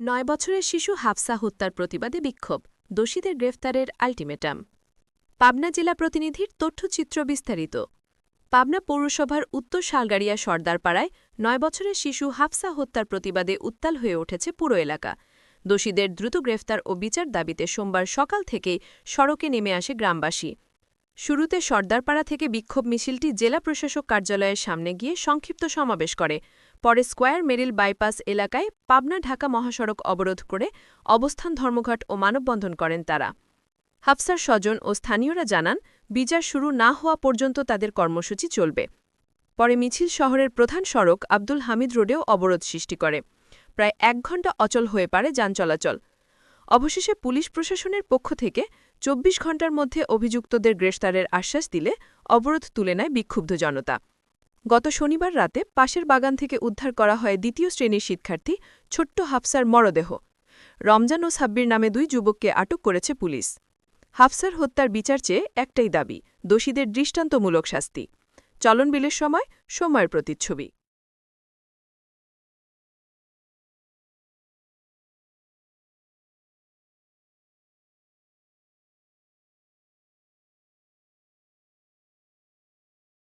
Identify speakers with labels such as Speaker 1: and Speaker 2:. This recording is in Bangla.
Speaker 1: নয় বছরের শিশু হাফসা হত্যার প্রতিবাদে বিক্ষোভ। দোষীদের গ্রেফতারের আল্টিমেটাম। পাবনা জেলা প্রতিনিধির তথ্যচিত্র বিস্তারিত। পাবনা পৌরসভার উত্তর শালগাড়িয়া সর্দারপাড়ায় নয় বছরের শিশু হাফসা হত্যার প্রতিবাদে উত্তাল হয়ে উঠেছে পুরো এলাকা। দোষীদের দ্রুত গ্রেফতার ও বিচার দাবিতে সোমবার সকাল থেকেই সড়কে নেমে আসে গ্রামবাসী। শুরুতে সর্দারপাড়া থেকে বিক্ষোভ মিছিলটি জেলা প্রশাসক কার্যালয়ের সামনে গিয়ে সংক্ষিপ্ত সমাবেশ করে। পরে স্কোয়ার মেরিল বাইপাস এলাকায় পাবনা ঢাকা মহাসড়ক অবরোধ করে অবস্থান ধর্মঘট ও মানববন্ধন করেন তারা। হাফসার স্বজন ও স্থানীয়রা জানান, বিচার শুরু না হওয়া পর্যন্ত তাদের কর্মসূচি চলবে। পরে মিছিল শহরের প্রধান সড়ক আব্দুল হামিদ রোডেও অবরোধ সৃষ্টি করে। প্রায় এক ঘণ্টা অচল হয়ে পারে যান চলাচল। অবশেষে পুলিশ প্রশাসনের পক্ষ থেকে চব্বিশ ঘণ্টার মধ্যে অভিযুক্তদের গ্রেফতারের আশ্বাস দিলে অবরোধ তুলে নেয় বিক্ষুব্ধ জনতা। গত শনিবার রাতে পাশের বাগান থেকে উদ্ধার করা হয় দ্বিতীয় শ্রেণির শিক্ষার্থী ছোট্ট হাফসার মরদেহ। রমজান ও সাব্বির নামে দুই যুবককে আটক করেছে পুলিশ। হাফসার হত্যার বিচার চেয়ে একটাই দাবি, দোষীদের দৃষ্টান্তমূলক শাস্তি। চলনবিলের সময়, সময়ের প্রতিচ্ছবি।